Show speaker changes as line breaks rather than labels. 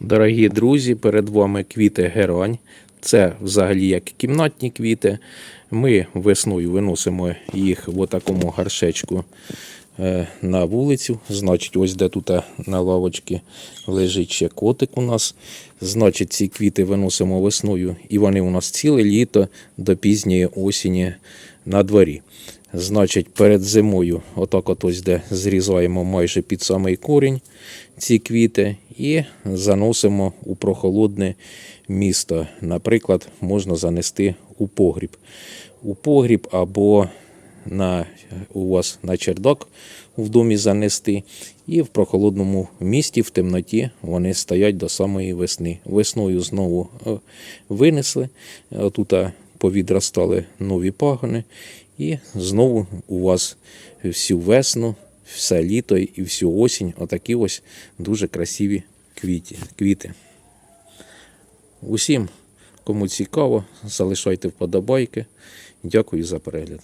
Дорогі друзі, перед вами квіти герань. Це взагалі як кімнатні квіти. Ми весною виносимо їх в такому гаршечку е, на вулицю. Значить, ось де тут на лавочці лежить ще котик у нас. Значить, ці квіти виносимо весною, і вони у нас ціле літо до пізньої осені на дворі. Значить, перед зимою, отак от ось де зрізаємо майже під самий корінь ці квіти і заносимо у прохолодне місто. Наприклад, можна занести у погріб. У погріб або на, у вас на чердак в домі занести. І в прохолодному місті, в темноті, вони стоять до самої весни. Весною знову е, винесли. Тут повідростали нові пагони. І знову у вас всю весну, все літо і всю осінь отакі ось дуже красиві квіти. Усім, кому цікаво, залишайте вподобайки. Дякую за перегляд.